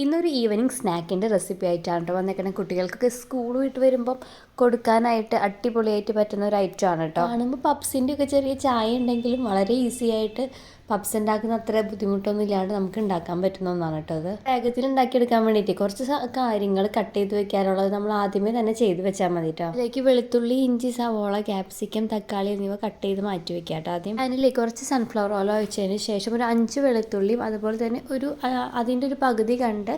ഇന്നൊരു evening സ്നാക്കിന്റെ recipe ആയിട്ടാണ് കേട്ടോ വന്നേക്കണേ. കുട്ടികൾക്കൊക്കെ സ്കൂൾ വിട്ട് വരുമ്പം കൊടുക്കാനായിട്ട് അടിപൊളിയായിട്ട് പറ്റുന്ന ഒരു ഐറ്റം ആണ് കേട്ടോ കാണുമ്പോൾ പപ്സിന്റെ ഒക്കെ ചെറിയ ചായ ഉണ്ടെങ്കിലും വളരെ ഈസി ആയിട്ട് പപ്സ് ഉണ്ടാക്കുന്ന അത്ര ബുദ്ധിമുട്ടൊന്നും ഇല്ലാണ്ട് നമുക്ക് ഉണ്ടാക്കാൻ പറ്റുന്ന ഒന്നാണ് കേട്ടോ അത്. വേഗത്തിൽ ഉണ്ടാക്കിയെടുക്കാൻ വേണ്ടിയിട്ട് കുറച്ച് കാര്യങ്ങൾ കട്ട് ചെയ്ത് വെക്കാനുള്ളത് നമ്മൾ ആദ്യമേ തന്നെ ചെയ്ത് വെച്ചാൽ മതി കേട്ടോ. അതിലേക്ക് വെളുത്തുള്ളി ഇഞ്ചി സവോള ക്യാപ്സിക്കം തക്കാളി എന്നിവ കട്ട് ചെയ്ത് മാറ്റി വെക്കാം കേട്ടോ ആദ്യം. അതിലേക്ക് കുറച്ച് സൺഫ്ലവർ ഓയിൽ ഒഴിച്ചതിന് ശേഷം ഒരു അഞ്ച് വെളുത്തുള്ളിയും അതുപോലെ തന്നെ ഒരു അതിന്റെ ഒരു പകുതി കണ്ട്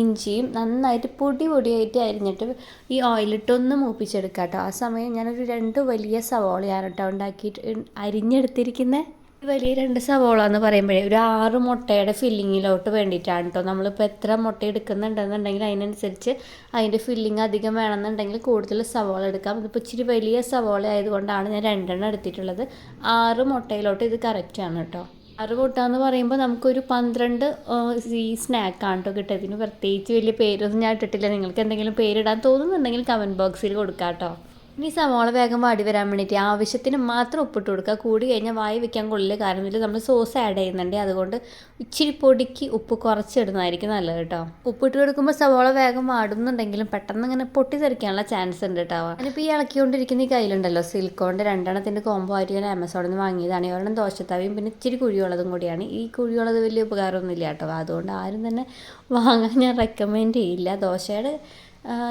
ഇഞ്ചിയും നന്നായിട്ട് പൊടി പൊടിയായിട്ട് അരിഞ്ഞിട്ട് ഈ ഓയിലിട്ടൊന്ന് മൂപ്പിച്ചെടുക്കാം കേട്ടോ. ആ സമയം ഞാനൊരു രണ്ട് വലിയ സവോളയാണ് കേട്ടോ ഉണ്ടാക്കിയിട്ട് അരിഞ്ഞെടുത്തിരിക്കുന്നത് വലിയ രണ്ട് സവോള എന്ന് പറയുമ്പോഴേ ഒരു ആറ് മുട്ടയുടെ ഫില്ലിങ്ങിലോട്ട് വേണ്ടിയിട്ടാണ് കേട്ടോ നമ്മളിപ്പോൾ എത്ര മുട്ട എടുക്കുന്നുണ്ടെന്നുണ്ടെങ്കിൽ അതിനനുസരിച്ച് അതിന്റെ ഫില്ലിങ് അധികം വേണമെന്നുണ്ടെങ്കിൽ കൂടുതൽ സവോള എടുക്കാം. ഇതിപ്പോൾ ഇച്ചിരി വലിയ സവോള ആയതുകൊണ്ടാണ് ഞാൻ രണ്ടെണ്ണം എടുത്തിട്ടുള്ളത്. ആറ് മുട്ടയിലോട്ട് ഇത് കറക്റ്റാണ് കേട്ടോ ആറ് മുട്ട എന്ന് പറയുമ്പോൾ നമുക്കൊരു പന്ത്രണ്ട് ഈ സ്നാക്കാണ് കേട്ടോ കിട്ടുക. ഇതിന് പ്രത്യേകിച്ച് വലിയ പേരൊന്നും ഞാൻ ഇട്ടിട്ടില്ല. നിങ്ങൾക്ക് എന്തെങ്കിലും പേരിടാൻ തോന്നുന്നുണ്ടെങ്കിൽ കമന്റ് ബോക്സിൽ കൊടുക്കാം കേട്ടോ ഇനി സവാള വേഗം വാടി വരാൻ വേണ്ടിയിട്ട് ആവശ്യത്തിന് മാത്രം ഉപ്പിട്ട് കൊടുക്കുക. കൂടി കഴിഞ്ഞാൽ വായി വെക്കാൻ കൊള്ളില്ല. കാരണം ഇതിൽ നമ്മൾ സോസ് ആഡ് ചെയ്യുന്നുണ്ട്. അതുകൊണ്ട് ഇച്ചിരി പൊടിക്ക് ഉപ്പ് കുറച്ചിടുന്നതായിരിക്കും നല്ലത് കേട്ടോ. ഉപ്പിട്ട് കൊടുക്കുമ്പോൾ സവാള വേഗം വാടുന്നുണ്ടെങ്കിലും പെട്ടെന്ന് ഇങ്ങനെ പൊട്ടിത്തെറിക്കാനുള്ള ചാൻസ് ഉണ്ട് കേട്ടോ. ഞാനിപ്പോൾ ഈ ഇളക്കിക്കൊണ്ടിരിക്കുന്ന ഈ കയ്യിലുണ്ടല്ലോ സിൽക്കോണിന്റെ രണ്ടെണ്ണത്തിന്റെ കോംബോ ആയിട്ട് ഞാൻ ആമസോണിൽ നിന്ന് വാങ്ങിയതാണ്. ഒരെണ്ണം ദോശത്തവയും പിന്നെ ഇച്ചിരി കുഴിയുള്ളതും കൂടിയാണ്. ഈ കുഴിയുള്ളത് വലിയ ഉപകാരമൊന്നുമില്ല കേട്ടോ. അതുകൊണ്ട് ആരും തന്നെ വാങ്ങാൻ ഞാൻ റെക്കമെൻഡ് ചെയ്യില്ല. ദോശയുടെ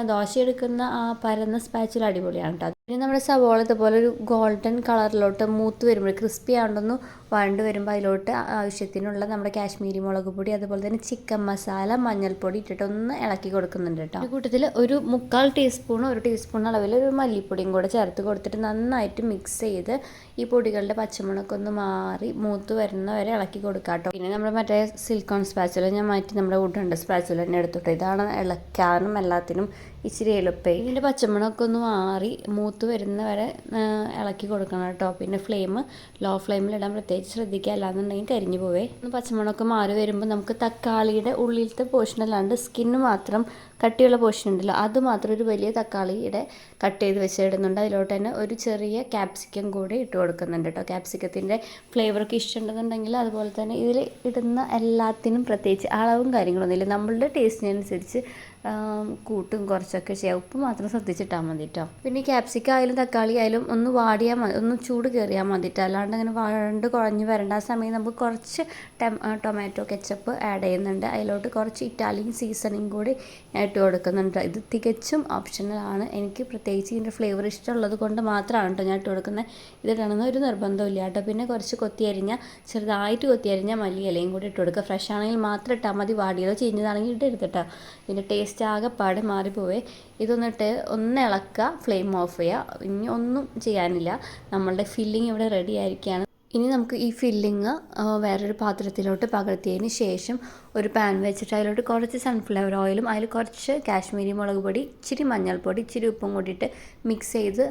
ദോശ എടുക്കുന്ന ആ പരന്ന സ്പാച്ചിൽ അടിപൊളിയാണ് കേട്ടോ പിന്നെ നമ്മുടെ സവോള ഇതുപോലെ ഒരു ഗോൾഡൻ കളറിലോട്ട് മൂത്ത് വരുമ്പോൾ ക്രിസ്പി ആണ്ടൊന്ന് വഴണ്ട് വരുമ്പോൾ അതിലോട്ട് ആവശ്യത്തിനുള്ള നമ്മുടെ കാശ്മീരി മുളക് പൊടി അതുപോലെ തന്നെ ചിക്കൻ മസാല മഞ്ഞൾപ്പൊടി ഇട്ടിട്ട് ഒന്ന് ഇളക്കി കൊടുക്കുന്നുണ്ട് കേട്ടോ. കൂട്ടത്തിൽ ഒരു മുക്കാൽ ടീസ്പൂൺ ഒരു ടീസ്പൂൺ അളവിൽ ഒരു മല്ലിപ്പൊടിയും കൂടെ ചേർത്ത് കൊടുത്തിട്ട് നന്നായിട്ട് മിക്സ് ചെയ്ത് ഈ പൊടികളുടെ പച്ചമുളക് ഒന്ന് മാറി മൂത്ത് വരുന്ന വരെ ഇളക്കി കൊടുക്കാം കേട്ടോ. പിന്നെ നമ്മുടെ മറ്റേ സിൽക്കോൺ സ്പാച്ചുല ഞാൻ മാറ്റി നമ്മുടെ ഉടണ്ട സ്പാച്ചുല തന്നെ എടുത്തിട്ട് ഇതാണ് ഇളക്കാനും എല്ലാത്തിനും ഇച്ചിരി എളുപ്പം. ഇതിന്റെ പച്ചമുളകൊക്കെ ഒന്ന് മാറി മൂത്ത് വരുന്ന വരെ ഇളക്കി കൊടുക്കണം കേട്ടോ. പിന്നെ ഫ്ലെയിം ലോ ഫ്ലെയിമിലിടാൻ പ്രത്യേകിച്ച് ശ്രദ്ധിക്കുക. അല്ലാന്നുണ്ടെങ്കിൽ കരിഞ്ഞു പോവേ. പച്ചമുളകൊക്കെ മാറി വരുമ്പോൾ നമുക്ക് തക്കാളിയുടെ ഉള്ളിലത്തെ പോർഷൻ അല്ലാണ്ട് സ്കിന്ന് മാത്രം കട്ടിയുള്ള പോർഷൻ ഉണ്ടല്ലോ. അത് മാത്രം ഒരു വലിയ തക്കാളിയുടെ കട്ട് ചെയ്ത് വെച്ചിടുന്നുണ്ട്. അതിലോട്ട് തന്നെ ഒരു ചെറിയ ക്യാപ്സിക്കം കൂടി ഇട്ട് കൊടുക്കുന്നുണ്ട് കേട്ടോ ക്യാപ്സിക്കത്തിന്റെ ഫ്ലേവറൊക്കെ ഇഷ്ടമുണ്ടെന്നുണ്ടെങ്കിൽ അതുപോലെ തന്നെ ഇതിൽ ഇടുന്ന എല്ലാത്തിനും പ്രത്യേകിച്ച് അളവും കാര്യങ്ങളൊന്നുമില്ല നമ്മളുടെ ടേസ്റ്റിനനുസരിച്ച് കൂട്ടും കുറച്ചൊക്കെ ചെയ്യാം. ഉപ്പ് മാത്രം ശ്രദ്ധിച്ചിട്ടാൽ മതി കേട്ടോ പിന്നെ ക്യാപ്സിക്കം ആയാലും തക്കാളി ആയാലും ഒന്ന് വാടിയാൽ മതി. ഒന്ന് ചൂട് കയറിയാൽ മതി കേട്ടോ അല്ലാണ്ട് അങ്ങനെ വഴണ്ട് കുഴഞ്ഞ് വരേണ്ട. ആ സമയം നമുക്ക് കുറച്ച് ടൊമാറ്റോ കെച്ചപ്പ് ആഡ് ചെയ്യുന്നുണ്ട്. അതിലോട്ട് കുറച്ച് ഇറ്റാലിയൻ സീസണിങ് കൂടി ഇട്ട് കൊടുക്കുന്നുണ്ട്. ഇത് തികച്ചും ഓപ്ഷണലാണ് എനിക്ക് പ്രത്യേകിച്ച് ഇതിന്റെ ഫ്ലേവർ ഇഷ്ടമുള്ളത് കൊണ്ട് മാത്രമാണ് കേട്ടോ ഞാൻ ഇട്ട് കൊടുക്കുന്നത് ഇത് ഇടണമെന്ന് ഒരു നിർബന്ധമില്ല കേട്ടോ പിന്നെ കുറച്ച് കൊത്തി അരിഞ്ഞ ചെറുതായിട്ട് കൊത്തി അരിഞ്ഞ മല്ലി ഇലയും കൂടി ഇട്ട് കൊടുക്കുക. ഫ്രഷ് ആണെങ്കിൽ മാത്രം ഇട്ടാൽ മതി. വാടിയതോ ചീഞ്ഞതാണെങ്കിൽ ഇട്ട് കേട്ടോ ഇതിന്റെ ടേസ്റ്റ് ആകെപ്പാട് മാറിപ്പോവേ. ഇതൊന്നിട്ട് ഒന്ന് ഇളക്കുക. ഫ്ലെയിം ഓഫ് ചെയ്യുക. ഇനി ഒന്നും ചെയ്യാനില്ല. നമ്മളുടെ ഫില്ലിംഗ് ഇവിടെ റെഡി ആയിരിക്കുകയാണ്. ഇനി നമുക്ക് ഈ ഫില്ലിങ് വേറൊരു പാത്രത്തിലോട്ട് പകർത്തിയതിന് ശേഷം ഒരു പാൻ വെച്ചിട്ട് അതിലോട്ട് കുറച്ച് സൺഫ്ലവർ ഓയിലും അതിൽ കുറച്ച് കാശ്മീരി മുളക് പൊടി ഇച്ചിരി മഞ്ഞൾപ്പൊടി ഇച്ചിരി ഉപ്പും കൂടിയിട്ട് മിക്സ് ചെയ്ത്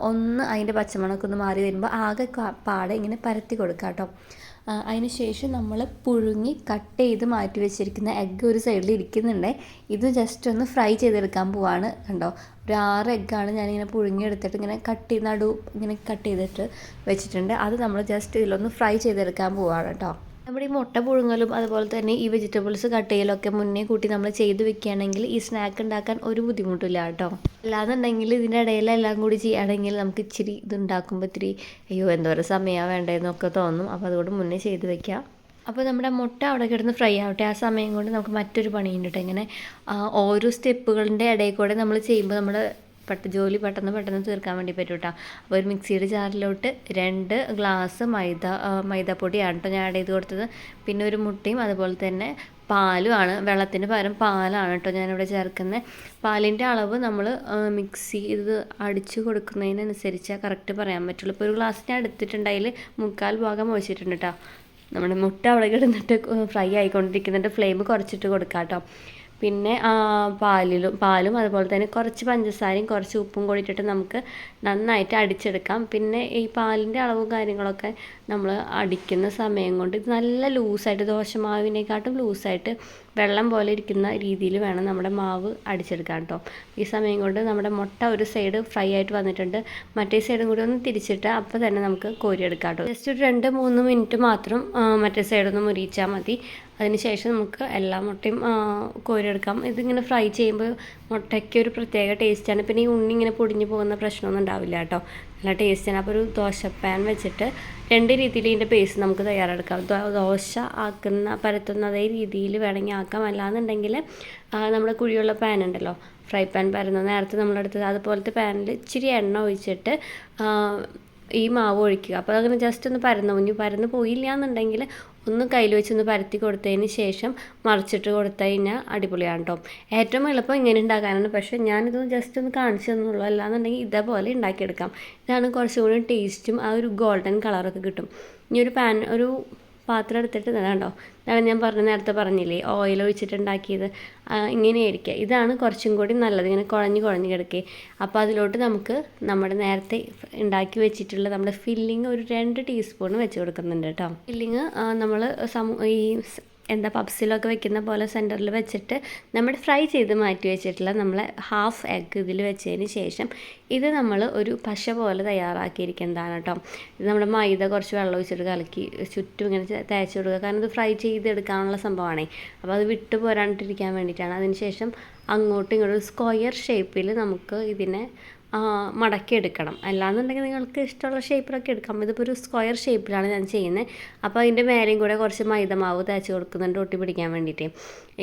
ഒന്ന് അതിന്റെ പച്ചമുളകൊക്കെ ഒന്ന് മാറി വരുമ്പോൾ ആകെ പാടെ ഇങ്ങനെ പരത്തി കൊടുക്കാം കേട്ടോ അതിന് ശേഷം നമ്മൾ പുഴുങ്ങി കട്ട് ചെയ്ത് മാറ്റി വെച്ചിരിക്കുന്ന എഗ്ഗ് ഒരു സൈഡിൽ ഇരിക്കുന്നുണ്ട്. ഇത് ജസ്റ്റ് ഒന്ന് ഫ്രൈ ചെയ്തെടുക്കാൻ പോവാണ് കണ്ടോ. ഒരു ആറ് എഗ്ഗാണ് ഞാനിങ്ങനെ പുഴുങ്ങിയെടുത്തിട്ട് ഇങ്ങനെ കട്ട് ചെയ്ത് നടു ഇങ്ങനെ കട്ട് ചെയ്തിട്ട് വെച്ചിട്ടുണ്ട്. അത് നമ്മൾ ജസ്റ്റ് ഇതിലൊന്ന് ഫ്രൈ ചെയ്തെടുക്കാൻ പോവാണ് കേട്ടോ. നമ്മുടെ ഈ മുട്ട പുഴുങ്ങലും അതുപോലെ തന്നെ ഈ വെജിറ്റബിൾസ് കട്ട് ചെയ്യലൊക്കെ മുന്നേ കൂട്ടി നമ്മൾ ചെയ്ത് വെക്കുകയാണെങ്കിൽ ഈ സ്നാക്ക് ഉണ്ടാക്കാൻ ഒരു ബുദ്ധിമുട്ടില്ല കേട്ടോ. അല്ലാന്നുണ്ടെങ്കിൽ ഇതിന്റെ ഇടയിലെല്ലാം കൂടി ചെയ്യുകയാണെങ്കിൽ നമുക്ക് ഇച്ചിരി ഇത് ഉണ്ടാക്കുമ്പോൾ ഇത്തിരി അയ്യോ എന്തോരം സമയമാണ് വേണ്ടതെന്നൊക്കെ തോന്നും. അപ്പോൾ അതുകൊണ്ട് മുന്നേ ചെയ്ത് വെക്കാം. അപ്പോൾ നമ്മുടെ മുട്ട അവിടെ കിടന്ന് ഫ്രൈ ആവട്ടെ. ആ സമയം കൊണ്ട് നമുക്ക് മറ്റൊരു പണിയുണ്ട് കേട്ടോ. ഇങ്ങനെ ഓരോ സ്റ്റെപ്പുകളുടെ ഇടയിൽ കൂടെ നമ്മൾ ചെയ്യുമ്പോൾ നമ്മുടെ പെട്ട ജോലി പെട്ടെന്ന് പെട്ടെന്ന് തീർക്കാൻ വേണ്ടി പറ്റും കേട്ടോ അപ്പോൾ ഒരു മിക്സിയുടെ ജാറിലോട്ട് രണ്ട് ഗ്ലാസ് മൈദ മൈദപ്പൊടിയാണ് കേട്ടോ ഞാൻ ആഡ് ചെയ്ത് കൊടുത്തത്. പിന്നെ ഒരു മുട്ടയും അതുപോലെ തന്നെ പാലുമാണ് വെള്ളത്തിന് പകരം പാലാണ് കേട്ടോ ഞാനിവിടെ ചേർക്കുന്നത് പാലിന്റെ അളവ് നമ്മൾ മിക്സി ഇത് അടിച്ച് കൊടുക്കുന്നതിനനുസരിച്ച് കറക്റ്റ് പറയാൻ പറ്റുള്ളൂ. ഇപ്പോൾ ഒരു ഗ്ലാസ് ഞാൻ എടുത്തിട്ടുണ്ട്. അതിൽ മുക്കാൽ ഭാഗം ഒഴിച്ചിട്ടുണ്ട് കേട്ടോ നമ്മുടെ മുട്ട അവിടെ കിടന്നിട്ട് ഫ്രൈ ആയിക്കൊണ്ടിരിക്കുന്നുണ്ട്. ഫ്ലെയിം കുറച്ചിട്ട് കൊടുക്കാം കേട്ടോ പിന്നെ പാലിലും പാലും അതുപോലെ തന്നെ കുറച്ച് പഞ്ചസാരയും കുറച്ച് ഉപ്പും കൂടി ഇട്ടിട്ട് നമുക്ക് നന്നായിട്ട് അടിച്ചെടുക്കാം. പിന്നെ ഈ പാലിന്റെ അളവും കാര്യങ്ങളൊക്കെ നമ്മൾ അടിക്കുന്ന സമയം കൊണ്ട് ഇത് നല്ല ലൂസായിട്ട് ദോശമാവിനെക്കാട്ടും ലൂസായിട്ട് വെള്ളം പോലെ ഇരിക്കുന്ന രീതിയിൽ വേണം നമ്മുടെ മാവ് അടിച്ചെടുക്കാൻ കേട്ടോ ഈ സമയം കൊണ്ട് നമ്മുടെ മുട്ട ഒരു സൈഡ് ഫ്രൈ ആയിട്ട് വന്നിട്ടുണ്ട്. മറ്റേ സൈഡും കൂടി ഒന്ന് തിരിച്ചിട്ട് അപ്പോൾ തന്നെ നമുക്ക് കോരിയെടുക്കാം കേട്ടോ ജസ്റ്റ് ഒരു രണ്ട് മൂന്ന് മിനിറ്റ് മാത്രം മറ്റേ സൈഡൊന്ന് മുരിച്ചാൽ മതി. അതിനുശേഷം നമുക്ക് എല്ലാ മുട്ടയും കോരിയെടുക്കാം. ഇതിങ്ങനെ ഫ്രൈ ചെയ്യുമ്പോൾ മുട്ടയ്ക്ക് ഒരു പ്രത്യേക ടേസ്റ്റാണ് പിന്നെ ഈ ഉണ്ണി ഇങ്ങനെ പൊടിഞ്ഞു പോകുന്ന പ്രശ്നമൊന്നും ഉണ്ടാവില്ല കേട്ടോ നല്ല ടേസ്റ്റാണ് അപ്പോൾ ഒരു ദോശപ്പാൻ വെച്ചിട്ട് രണ്ട് രീതിയിൽ ഇതിന്റെ പേസ്റ്റ് നമുക്ക് തയ്യാറെടുക്കാം. ദോശ ആക്കുന്ന പരത്തുന്ന അതേ രീതിയിൽ വേണമെങ്കിൽ ആക്കാം. അല്ലാന്നുണ്ടെങ്കിൽ നമ്മുടെ കുഴിയുള്ള പാൻ ഉണ്ടല്ലോ ഫ്രൈ പാൻ പരന്ന നേരത്തെ നമ്മളെടുത്തത്. അതുപോലത്തെ പാനിൽ ഇച്ചിരി എണ്ണ ഒഴിച്ചിട്ട് ഈ മാവ് ഒഴിക്കുക. അപ്പോൾ അങ്ങനെ ജസ്റ്റ് ഒന്ന് പരന്നു. ഇനി പരന്ന് പോയില്ല എന്നുണ്ടെങ്കിൽ ഒന്ന് കയ്യിൽ വെച്ചൊന്ന് പരത്തി കൊടുത്തതിന് ശേഷം മറിച്ചിട്ട് കൊടുത്തു കഴിഞ്ഞാൽ അടിപൊളിയാണ് കേട്ടോ ഏറ്റവും എളുപ്പം ഇങ്ങനെ ഉണ്ടാക്കാനാണ്. പക്ഷേ ഞാനിത് ജസ്റ്റ് ഒന്ന് കാണിച്ചു തന്നുള്ളൂ. അല്ലാന്നുണ്ടെങ്കിൽ ഇതേപോലെ ഉണ്ടാക്കിയെടുക്കാം. ഇതാണ് കുറച്ചും കൂടി ടേസ്റ്റും ആ ഒരു ഗോൾഡൻ കളറൊക്കെ കിട്ടും. ഇനി ഒരു പാൻ ഒരു പാത്രം എടുത്തിട്ട് കണ്ടോ? അതാണ് ഞാൻ പറഞ്ഞ നേരത്തെ പറഞ്ഞില്ലേ ഓയിൽ ഒഴിച്ചിട്ടുണ്ടാക്കിയത്. ഇങ്ങനെയായിരിക്കുക ഇതാണ് കുറച്ചും കൂടി നല്ലത്. ഇങ്ങനെ കുഴഞ്ഞ് കുഴഞ്ഞ് കിടക്കുക അപ്പോൾ അതിലോട്ട് നമുക്ക് നമ്മുടെ നേരത്തെ ഉണ്ടാക്കി വെച്ചിട്ടുള്ള നമ്മുടെ ഫില്ലിങ് ഒരു രണ്ട് ടീസ്പൂൺ വെച്ച് കൊടുക്കുന്നുണ്ട് കേട്ടോ. ഫില്ലിങ് നമ്മൾ സമൂ ഈ എന്താ പപ്സിലൊക്കെ വെക്കുന്ന പോലെ സെന്ററിൽ വെച്ചിട്ട് നമ്മൾ ഫ്രൈ ചെയ്ത് മാറ്റി വെച്ചിട്ടുള്ള നമ്മൾ ഹാഫ് എഗ്ഗ് ഇതിൽ വെച്ചതിന് ശേഷം ഇത് നമ്മൾ ഒരു പശ പോലെ തയ്യാറാക്കിയിരിക്കുന്നതാണ് കേട്ടോ ഇത് നമ്മുടെ മൈദ കുറച്ച് വെള്ളം ഒഴിച്ചിട്ട് കലക്കി ചുറ്റും ഇങ്ങനെ തേച്ച് കൊടുക്കുക. കാരണം ഇത് ഫ്രൈ ചെയ്തെടുക്കാനുള്ള സംഭവമാണേ. അപ്പോൾ അത് വിട്ടു പോരാണ്ടിരിക്കാൻ വേണ്ടിയിട്ടാണ്. അതിന് ശേഷം അങ്ങോട്ടും ഇങ്ങോട്ടും സ്ക്വയർ ഷേപ്പിൽ നമുക്ക് ഇതിനെ മടക്കിയെടുക്കണം അല്ലാന്നുണ്ടെങ്കിൽ നിങ്ങൾക്ക് ഇഷ്ടമുള്ള ഷേപ്പിലൊക്കെ എടുക്കാം. ഇതിപ്പോൾ ഒരു സ്ക്വയർ ഷേപ്പിലാണ് ഞാൻ ചെയ്യുന്നത് അപ്പോൾ അതിന്റെ മേലെയും കൂടെ കുറച്ച് മൈദമാവ് തേച്ച് കൊടുക്കുന്നുണ്ട് ഒട്ടി പിടിക്കാൻ വേണ്ടിയിട്ട്.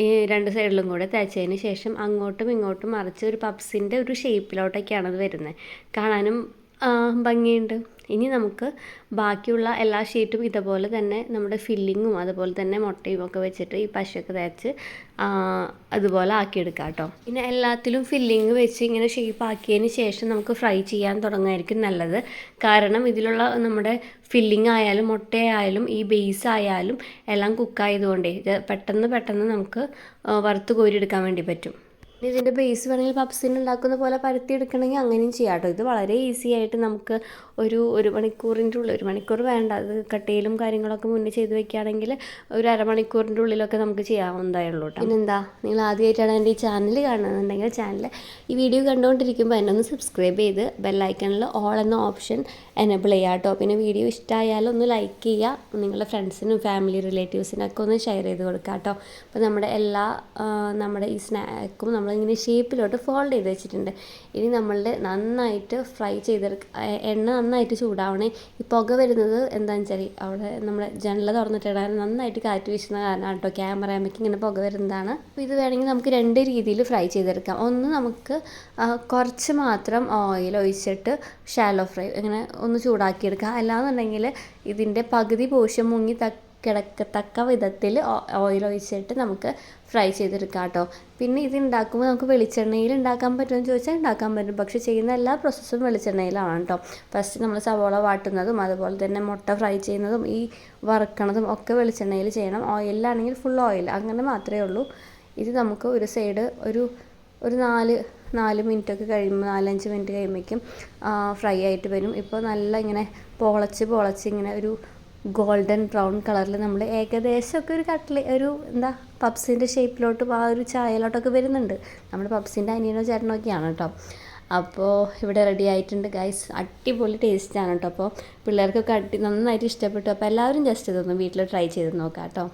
ഈ രണ്ട് സൈഡിലും കൂടെ തേച്ചതിന് ശേഷം അങ്ങോട്ടും ഇങ്ങോട്ടും മറിച്ച് ഒരു പപ്സിന്റെ ഒരു ഷേപ്പിലോട്ടൊക്കെയാണ് അത് വരുന്നത് കാണാനും ഭംഗിയുണ്ട്. ഇനി നമുക്ക് ബാക്കിയുള്ള എല്ലാ ഷീറ്റും ഇതുപോലെ തന്നെ നമ്മുടെ ഫില്ലിങ്ങും അതുപോലെ തന്നെ മുട്ടയും ഒക്കെ വെച്ചിട്ട് ഈ പശയൊക്കെ തേച്ച് അതുപോലെ ആക്കിയെടുക്കാം കേട്ടോ. പിന്നെ എല്ലാത്തിലും ഫില്ലിങ് വെച്ച് ഇങ്ങനെ ഷേപ്പ് ആക്കിയതിന് ശേഷം നമുക്ക് ഫ്രൈ ചെയ്യാൻ തുടങ്ങുമായിരിക്കും നല്ലത്. കാരണം ഇതിലുള്ള നമ്മുടെ ഫില്ലിംഗ് ആയാലും മുട്ടയായാലും ഈ ബേസ് ആയാലും എല്ലാം കുക്കായതുകൊണ്ടേ പെട്ടെന്ന് പെട്ടെന്ന് നമുക്ക് വറുത്ത് കോരിയെടുക്കാൻ വേണ്ടി പറ്റും. ഇതിന്റെ ബേസ് വേണമെങ്കിൽ പപ്സിന് ഉണ്ടാക്കുന്ന പോലെ പരത്തി എടുക്കണമെങ്കിൽ അങ്ങനെയും ചെയ്യാം കേട്ടോ. ഇത് വളരെ ഈസി ആയിട്ട് നമുക്ക് ഒരു ഒരു മണിക്കൂറിന്റെ ഉള്ളിൽ ഒരു മണിക്കൂർ വേണ്ട. അത് കട്ടയിലും കാര്യങ്ങളൊക്കെ മുന്നേ ചെയ്ത് വെക്കുകയാണെങ്കിൽ ഒരു അരമണിക്കൂറിന്റെ ഉള്ളിലൊക്കെ നമുക്ക് ചെയ്യാവുന്നതേ ഉള്ളൂ കേട്ടോ. പിന്നെന്താ നിങ്ങൾ ആദ്യമായിട്ടാണ് എന്റെ ഈ ചാനൽ കാണുന്നുണ്ടെങ്കിൽ ചാനൽ ഈ വീഡിയോ കണ്ടുകൊണ്ടിരിക്കുമ്പോൾ എന്നെ ഒന്ന് സബ്സ്ക്രൈബ് ചെയ്ത് ബെല്ലൈക്കണിൽ ഓൾ എന്ന ഓപ്ഷൻ എനേബിൾ ചെയ്യുക കേട്ടോ. പിന്നെ വീഡിയോ ഇഷ്ടമായാലും ഒന്ന് ലൈക്ക് ചെയ്യുക. നിങ്ങളുടെ ഫ്രണ്ട്സിനും ഫാമിലി റിലേറ്റീവ്സിനൊക്കെ ഒന്ന് ഷെയർ ചെയ്ത് കൊടുക്കുക കേട്ടോ. അപ്പോൾ നമ്മുടെ എല്ലാ നമ്മുടെ ഈ സ്നാക്കും നമ്മൾ നമ്മളിങ്ങനെ ഷേപ്പിലോട്ട് ഫോൾഡ് ചെയ്ത് വെച്ചിട്ടുണ്ട്. ഇനി നമ്മളുടെ നന്നായിട്ട് ഫ്രൈ ചെയ്തെടുക്കുക എണ്ണ നന്നായിട്ട് ചൂടാവണേ. ഈ പുക വരുന്നത് എന്താണെന്ന് വെച്ചാൽ അവിടെ നമ്മുടെ ജനല തുറന്നിട്ടിടാൻ നന്നായിട്ട് കാറ്റ് വീശുന്ന കാരണമാണ് കേട്ടോ ക്യാമറയാമ്പയ്ക്ക് ഇങ്ങനെ പുക വരുന്നതാണ്. അപ്പോൾ ഇത് വേണമെങ്കിൽ നമുക്ക് രണ്ട് രീതിയിൽ ഫ്രൈ ചെയ്തെടുക്കാം. ഒന്ന് നമുക്ക് കുറച്ച് മാത്രം ഓയിൽ ഒഴിച്ചിട്ട് ഷാലോ ഫ്രൈ ഇങ്ങനെ ഒന്ന് ചൂടാക്കിയെടുക്കാം. അല്ലാന്നുണ്ടെങ്കിൽ ഇതിന്റെ പകുതി പോഷൻ മുങ്ങി തക്ക കിടക്കത്തക്ക വിധത്തിൽ ഓയിൽ ഒഴിച്ചിട്ട് നമുക്ക് ഫ്രൈ ചെയ്തെടുക്കാം കേട്ടോ പിന്നെ ഇത് ഉണ്ടാക്കുമ്പോൾ നമുക്ക് വെളിച്ചെണ്ണയിൽ ഉണ്ടാക്കാൻ പറ്റുമെന്ന് ചോദിച്ചാൽ ഉണ്ടാക്കാൻ പറ്റും. പക്ഷേ ചെയ്യുന്ന എല്ലാ പ്രോസസ്സും വെളിച്ചെണ്ണയിലാണ് കേട്ടോ ഫസ്റ്റ് നമ്മൾ സവോള വാട്ടുന്നതും അതുപോലെ തന്നെ മുട്ട ഫ്രൈ ചെയ്യുന്നതും ഈ വറുക്കണതും ഒക്കെ വെളിച്ചെണ്ണയിൽ ചെയ്യണം. ഓയിലാണെങ്കിൽ ഫുൾ ഓയിൽ അങ്ങനെ മാത്രമേ ഉള്ളൂ. ഇത് നമുക്ക് ഒരു സൈഡ് ഒരു ഒരു നാല് നാല് മിനിറ്റൊക്കെ കഴിയുമ്പോൾ നാലഞ്ച് മിനിറ്റ് കഴിയുമ്പോഴേക്കും ഫ്രൈ ആയിട്ട് വരും. ഇപ്പോൾ നല്ല ഇങ്ങനെ പൊളച്ച് പൊളച്ച് ഇങ്ങനെ ഒരു ഗോൾഡൻ ബ്രൗൺ കളറിൽ നമ്മൾ ഏകദേശമൊക്കെ ഒരു കട്ടിൽ ഒരു എന്താ പപ്സിന്റെ ഷേപ്പിലോട്ട് ആ ഒരു ചായയിലോട്ടൊക്കെ വരുന്നുണ്ട്. നമ്മൾ പപ്സിന്റെ അനിയനോ ചേട്ടനോ ഒക്കെയാണ് കേട്ടോ അപ്പോൾ ഇവിടെ റെഡി ആയിട്ടുണ്ട് ഗൈസ് അടിപൊളി ടേസ്റ്റാണ് കേട്ടോ അപ്പോൾ പിള്ളേർക്കൊക്കെ അടി നന്നായിട്ട് ഇഷ്ടപ്പെട്ടു. അപ്പോൾ എല്ലാവരും ജസ്റ്റ് ഇതൊന്ന് വീട്ടിൽ ട്രൈ ചെയ്ത് നോക്കാം കേട്ടോ